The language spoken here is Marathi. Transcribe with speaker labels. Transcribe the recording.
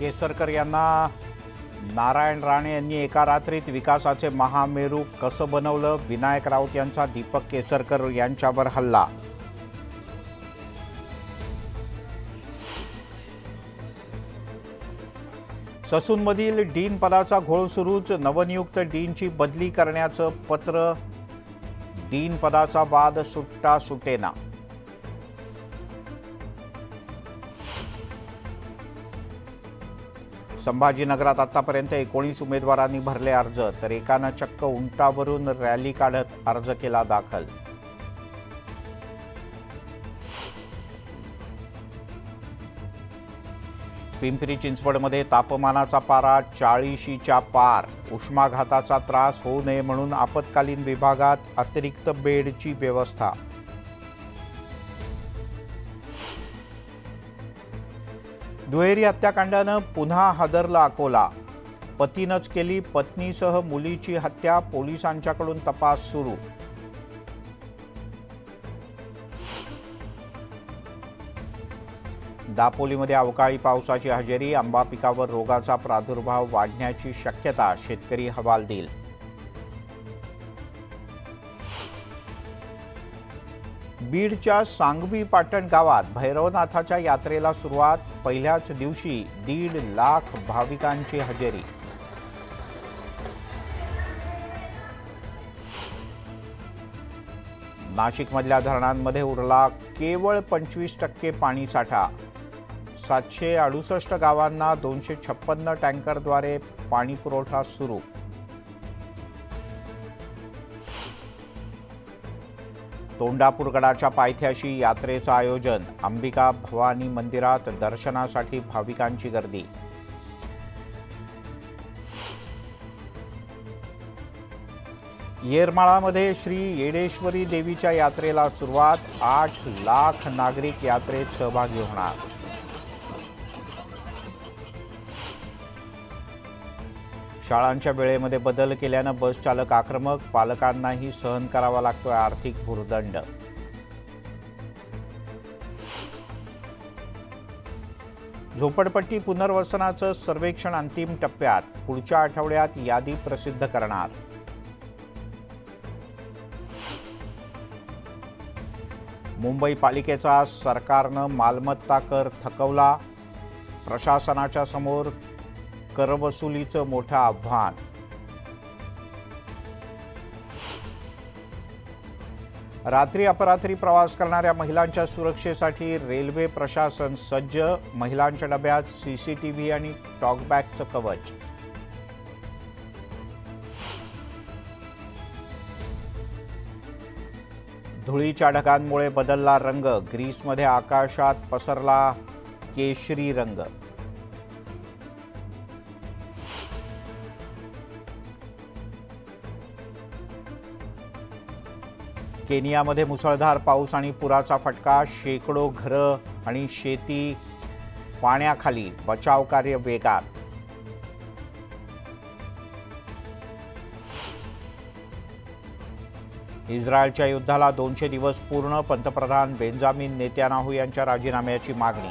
Speaker 1: केसरकर यांना नारायण राणे यांनी एका रात्रीत विकासाचे महामेरू कसं बनवलं? विनायक राऊत यांचा दीपक केसरकर यांच्यावर हल्ला. ससूनमधील डीन पदाचा घोळ सुरूच नवनियुक्त डीनची बदली करण्याचं पत्र. डीन पदाचा वाद सुट्टा सुटेना. संभाजीनगरात आतापर्यंत एकोणीस उमेदवारांनी भरले अर्ज तर एकानं चक्क उंटावरून रॅली काढत अर्ज केला दाखल. पिंपरी चिंचवडमध्ये तापमानाचा पारा चाळीशीच्या पार. उष्माघाताचा त्रास होऊ नये म्हणून आपत्कालीन विभागात अतिरिक्त बेडची व्यवस्था दुहेरी हत्याकांडानं पुन्हा हादरला अकोला. पतीनंच केली पत्नीसह मुलीची हत्या पोलिसांच्याकडून तपास सुरू. दापोलीमध्ये अवकाळी पावसाची हजेरी आंबा पिकावर रोगाचा प्रादुर्भाव वाढण्याची शक्यता शेतकरी हवालदिल बीडच्या सांगवी पाटण गावात भैरवनाथाच्या यात्रेला सुरुवात. पहिल्याच दिवशी दीड लाख भाविकांची हजेरी. नाशिकमधल्या धरणांमध्ये उरला केवळ पंचवीस टक्के पाणीसाठा सातशे अडुसष्ट गावांना दोनशे छप्पन्न टँकरद्वारे पाणीपुरवठा सुरू. तोंडापूर गडाच्या पायथ्याशी यात्रेचं आयोजन अंबिका भवानी मंदिरात दर्शनासाठी भाविकांची गर्दी. येरमाळामध्ये श्री येडेश्वरी देवीच्या यात्रेला सुरुवात आठ लाख नागरिक यात्रेत सहभागी होणार. शाळांच्या वेळेमध्ये बदल केल्यानं बस चालक आक्रमक पालकांनाही सहन करावा लागतोय आर्थिक भुर्दंड. झोपडपट्टी पुनर्वसनाचं सर्वेक्षण अंतिम टप्प्यात पुढच्या आठवड्यात यादी प्रसिद्ध करणार. मुंबई पालिकेचा सरकारनं मालमत्ता कर थकवला प्रशासनाच्या समोर करवसुलीचं मोठं आव्हान. रात्री अपरात्री प्रवास करणाऱ्या महिलांच्या सुरक्षेसाठी रेल्वे प्रशासन सज्ज महिलांच्या डब्यात सीसीटीव्ही आणि टॉकबॅकचं कवच. धुळीच्या ढगांमुळे बदलला रंग ग्रीसमध्ये आकाशात पसरला केशरी रंग. केनियामध्ये मुसळधार पाऊस आणि पुराचा फटका शेकडो घरं आणि शेती पाण्याखाली बचाव कार्य वेगात. इस्रायलच्या युद्धाला दोनशे दिवस पूर्ण पंतप्रधान बेंजामिन नेत्यानाहू यांच्या राजीनाम्याची मागणी